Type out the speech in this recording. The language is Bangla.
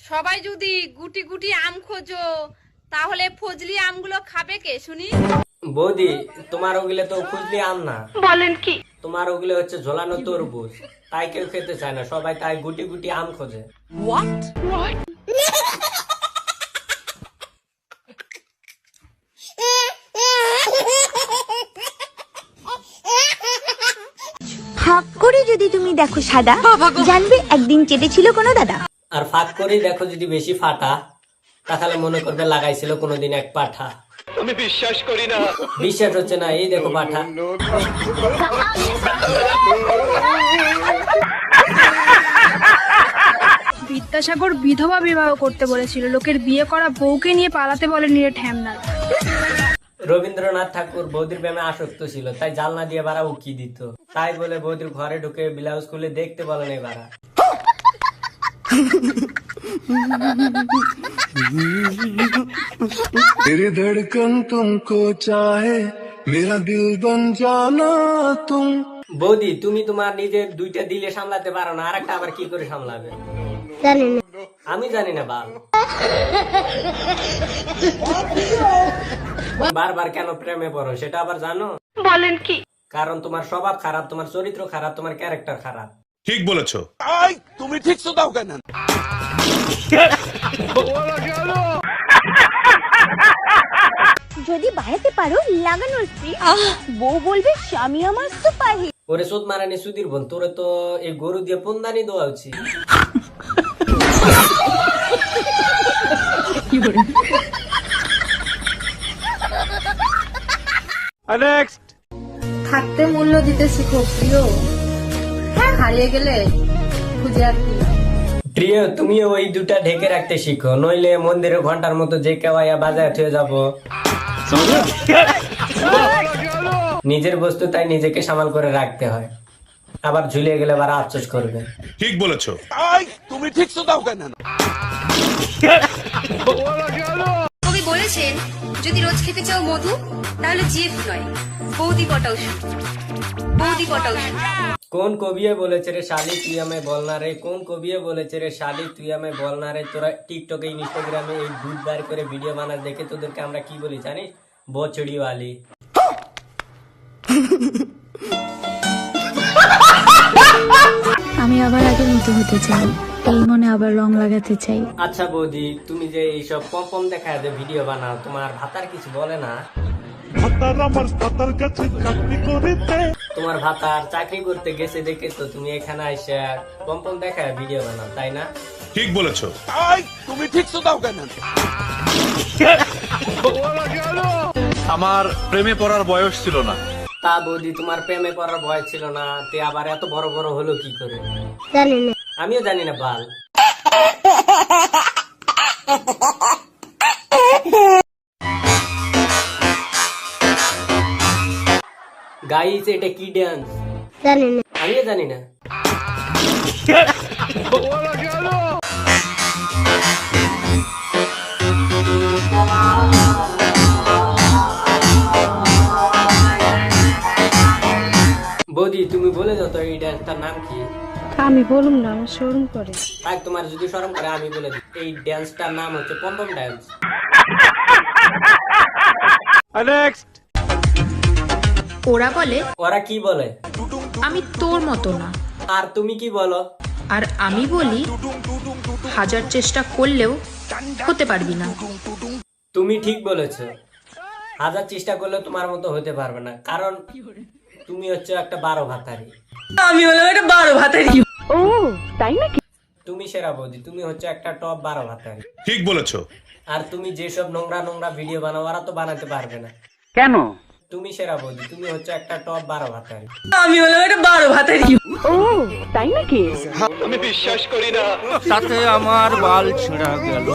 সবাই যদি গুটি গুটি আম খোঁজো তাহলে ফজলি আমগুলো খাবে কে শুনি? বৌদি তোমার ওগুলো তো খুঁজলি আম না। বলেন কি? তোমার ওগুলো হচ্ছে ঝোলানো তরমুজ। তাই কেউ খেতে চায় না সবাই তাই গুটি গুটি আম খোঁজে। হাক করে যদি তুমি দেখো সাদা জানবে একদিন চেটেছিল কোনো দাদা। আর ফাঁক করে দেখো যদি বেশি ফাটা তাহলে মনে করবে লাগাইছিল কোনোদিন এক পাঠা। আমি বিশ্বাস করি না। বিশ্বাস হচ্ছে না এই দেখো পাঠা। বিদ্যাসাগর বিধবা বিবাহ করতে বলেছিল। লোকের বিয়ে করা বউকে নিয়ে পালাতে বলেনি রে ঠ্যামনার রবীন্দ্রনাথ ঠাকুর বৌদির প্রেমে আসক্ত ছিল তাই জালনা দিয়ে বারা উকি দিত। তাই বলে বৌদির ঘরে ঢুকে ব্লাউজ খুলে দেখতে বলেন এই বারা तेरी धड़कन तुमको चाहे मेरा दिल बन जाना तुम বৌদি তুমি তোমার নিজের দুইটা দিলে সামলাতে পারো না আরেকটা আবার কি করে সামলাবে আমি জানি না বাল বারবার কেন প্রেমে পড়ো সেটা আবার জানো বলেন কি কারণ তোমার স্বভাব খারাপ তোমার চরিত্র খারাপ তোমার ক্যারেক্টার খারাপ ঠিক বলেছ। যদি বাড়াতে পারো লাগানোর স্ত্রী বউ বলবে স্বামী আমার সুপার ওরে সোদ মারানি সুধীর বোন তোরে তো এই গরু দিয়ে পন্দানি দেওয়া উচিত। থাকতে মূল্য দিতে শিখো প্রিয়। হারিয়ে গেলে খুঁজে আর কি। প্রিয় তুমিও ওই দুটা ঢেকে রাখতে শিখো নইলে মন্দিরের ঘণ্টার মতো যে কেওয়াইয়া বাজায় হয়ে যাব। নিজের বস্তু তাই নিজেকে সামাল করে রাখতে হয়। আবার ঝুলিয়ে গেলে আবার আফসোস করবে। ঠিক বলেছ। কবি বলেছেন যদি রোজ খেতে চাও মধু তাহলে জিএফ নয় বৌদি পটাও বৌদি পটাও কোন কবিয়ে বলেছে রে শালি তুই আমায় বল না রে? কোন কবিয়ে বলেছে রে শালি তুই আমায় বল না রে? তোরা টিকটকে ইনস্টাগ্রামে এই দুধ বার করে ভিডিও বানাস দেখে তোদেরকে আমরা কি বলি জানিস? বচড়িওয়ালি আমি আবার আগের মতো হতে চাই। এই মনে আবার রং লাগাতে চাই। আচ্ছা বৌদি তুমি যে এইসব পম পম দেখায় যে ভিডিও বানাও তোমার ভাতার কিছু বলে না? তোমার ভাতার চাকরি করতে গেছে দেখে তো তুমি এখানে পম পম দেখায় ভিডিও বানাও তাই না? ঠিক বলেছ। আমার প্রেমে পড়ার বয়স ছিল না। তা বৌদি তোমার প্রেমে পড়ার ভয় ছিল না তে আবার এত বড় বড় হলো কি করে? জানি আমিও জানি না বাল। গাইস এটা কি ডান্স আমিও জানি না। বৌদি তুমি বলে দাও তো এই ডান্সটার নাম কি? আমি বলুম না আমার শোরুম করে। তাই তোমার যদি শরম করে আমি বলে দিই। এই ডান্সটার নাম হচ্ছে পম্পম ডান্স ওরা বলে ওরা কি বলে? আমি তোর মতো না। আর তুমি কি বলো? আর আমি বলি হাজার চেষ্টা করলেও হতে পারবি না। তুমি ঠিক বলেছ। হাজার চেষ্টা করলে তোমার মতো হতে পারবে না। কারণ তুমি হচ্ছে একটা বারো ভাতারি। আমি হলাম একটা বারো ভাতারি। ও তাই নাকি? তুমি সেরা বৌদি তুমি হচ্ছে একটা টপ বারো ভাতারি। ঠিক বলেছ। আর তুমি যেসব নোংরা নোংরা ভিডিও বানাও ওরা তো বানাতে পারবে না। কেন? তুমি সেরা বৌদি তুমি হচ্ছে একটা টপ বারো ভাতারি। আমি হলাম একটা বারো ভাতারি। তাই নাকি? আমি বিশ্বাস করি না। তাতে আমার বাল ছিঁড়া গেল।